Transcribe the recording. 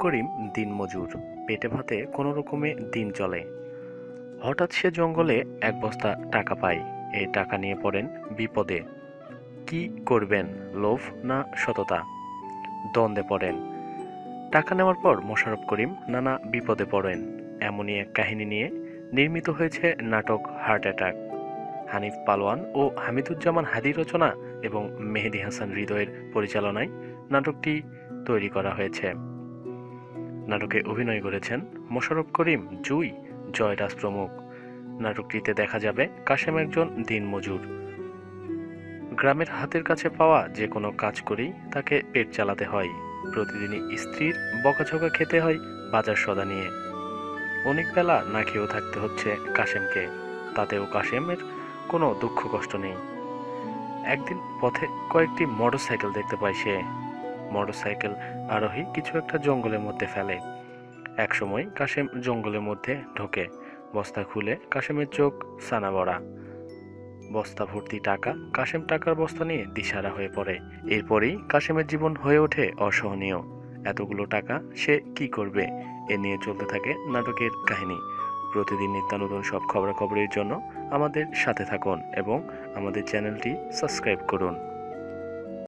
করিম দিনমজুর পেটে ভাতে কোনো রকমে দিন চলে। হঠাৎ সে জঙ্গলে এক বস্তা টাকা পায়। এই টাকা নিয়ে পড়েন বিপদে। কি করবেন, লোভ না সততা? দ্বন্দ্বে পড়েন। টাকা নেওয়ার পর মোশারফ করিম নানা বিপদে পড়েন। এমনই এক কাহিনী নিয়ে নির্মিত হয়েছে নাটক হার্ট অ্যাটাক। হানিফ পালোয়ান ও হামিদুজ্জামান হাদি রচনা এবং মেহেদি হাসান হৃদয়ের পরিচালনায় নাটকটি তৈরি করা হয়েছে। নাটকে অভিনয় করেছেন মোশারফ করিম, জুই, জয়রাজ প্রমুখ। নাটকটিতে দেখা যাবে কাশেম একজন দিনমজুর গ্রামের হাতের কাছে পাওয়া যে কোনো কাজ করেই তাকে পেট চালাতে হয়। প্রতিদিনই স্ত্রীর বকাঝকা খেতে হয় বাজার সদা নিয়ে। অনেক বেলা না খেয়েও থাকতে হচ্ছে কাশেমকে। তাতেও কাশেমের কোনো দুঃখ কষ্ট নেই। একদিন পথে কয়েকটি মোটরসাইকেল দেখতে পায় সে। মোটরসাইকেল আরোহী কিছু একটা জঙ্গলের মধ্যে ফেলে। একসময় কাশেম জঙ্গলের মধ্যে ঢোকে। বস্তা খুলে কাশেমের চোখ সানা বড়া। বস্তা ভর্তি টাকা, কাশেম টাকার বস্তা নিয়ে দিশারা হয়ে পড়ে। এরপরেই কাশেমের জীবন হয়ে ওঠে অসহনীয়। এতগুলো টাকা সে কি করবে? এ নিয়ে চলতে থাকে নাটকের কাহিনী। প্রতিদিন নিত্যানতুন সব খবরাখবরের জন্য আমাদের সাথে থাকুন এবং আমাদের চ্যানেলটি সাবস্ক্রাইব করুন।